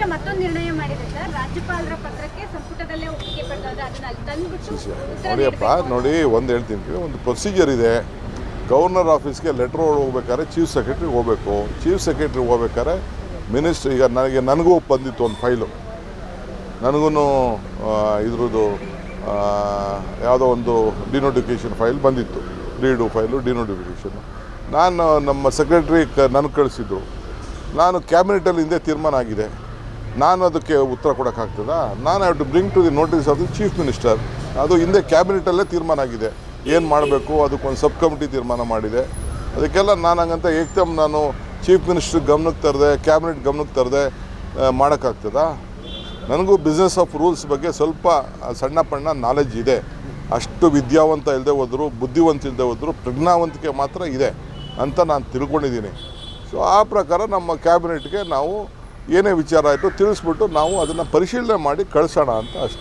ಸಂಪುಟ ಮತ್ತೊಂದು ನಿರ್ಣಯ ಮಾಡಿದೆ ಸರ್. ರಾಜ್ಯಪಾಲರ ಪತ್ರಕ್ಕೆ ಸಂಪುಟದಲ್ಲೇ ಒಪ್ಪಿಗೆ ಪಡೆದಾಗ ಅದನ್ನ ಅಲ್ಲಿ ತಂದ್ಬಿಟ್ಟು ಉತ್ತರ ನೋಡಿಯಪ್ಪ ನೀಡ್ಬೇಕು. ನೋಡಿ ಒಂದು ಹೇಳ್ತೀನಿ ಒಂದು ಪ್ರೊಸೀಜರ್ ಇದೆ. ಗವರ್ನರ್ ಆಫೀಸ್ಗೆ ಲೆಟ್ರ್ ಹೋಗ್ಬೇಕಾದ್ರೆ ಚೀಫ್ ಸೆಕ್ರೆಟ್ರಿಗೆ ಹೋಗಬೇಕು. ಚೀಫ್ ಸೆಕ್ರೆಟ್ರಿಗೆ ಹೋಗ್ಬೇಕಾದ್ರೆ ಮಿನಿಸ್ಟ್ರ್ ಈಗ ನನಗೆ ನನಗೂ ಬಂದಿತ್ತು ಒಂದು ಫೈಲು ನನಗೂ ಇದ್ರದ್ದು ಆ, ಯಾವುದೋ ಒಂದು ಡಿನೋಟಿಫಿಕೇಷನ್ ಫೈಲ್ ಬಂದಿತ್ತು. ರೀಡು ಫೈಲು ಡಿನೋಟಿಫಿಕೇಷನ್ ನಾನು ನಮ್ಮ ಸೆಕ್ರೆಟ್ರಿ ಕ ನನಗೆ ಕಳಿಸಿದ್ರು. ನಾನು ಕ್ಯಾಬಿನೆಟಲ್ಲಿ ಹಿಂದೆ ತೀರ್ಮಾನ ಆಗಿದೆ. ನಾನು ಅದಕ್ಕೆ ಉತ್ತರ ಕೊಡೋಕ್ಕಾಗ್ತದಾ ನಾನು have to bring to the notice of the chief minister ಅದು ಹಿಂದೆ ಕ್ಯಾಬಿನೆಟಲ್ಲೇ ತೀರ್ಮಾನ ಆಗಿದೆ. ಏನು ಮಾಡಬೇಕು? ಅದಕ್ಕೊಂದು ಸಬ್ ಕಮಿಟಿ ತೀರ್ಮಾನ ಮಾಡಿದೆ. ಅದಕ್ಕೆಲ್ಲ ನಾನು ಹಂಗಂತ ಏಕ್ದಮ್ ನಾನು ಚೀಫ್ ಮಿನಿಸ್ಟರ್ ಗಮನಕ್ಕೆ ತರದೆ ಕ್ಯಾಬಿನೆಟ್ ಗಮನಕ್ಕೆ ತರದೆ ಮಾಡೋಕ್ಕಾಗ್ತದಾ ನನಗೂ ಬಿಸ್ನೆಸ್ ಆಫ್ ರೂಲ್ಸ್ ಬಗ್ಗೆ ಸ್ವಲ್ಪ ಸಣ್ಣ ಪಣ್ಣ ನಾಲೆಜ್ ಇದೆ. ಅಷ್ಟು ವಿದ್ಯಾವಂತ ಇಲ್ಲದೆ ಹೋದ್ರು, ಬುದ್ಧಿವಂತ ಇಲ್ಲದೆ ಹೋದ್ರು, ಪ್ರಜ್ಞಾವಂತಿಕೆ ಮಾತ್ರ ಇದೆ ಅಂತ ನಾನು ತಿಳ್ಕೊಂಡಿದ್ದೀನಿ. ಸೊ ಆ ಪ್ರಕಾರ ನಮ್ಮ ಕ್ಯಾಬಿನೆಟ್ಗೆ ನಾವು ಏನೇ ವಿಚಾರ ಆಯಿತು ತಿಳಿಸ್ಬಿಟ್ಟು ನಾವು ಅದನ್ನು ಪರಿಶೀಲನೆ ಮಾಡಿ ಕಳಿಸೋಣ ಅಂತ ಅಷ್ಟೇ.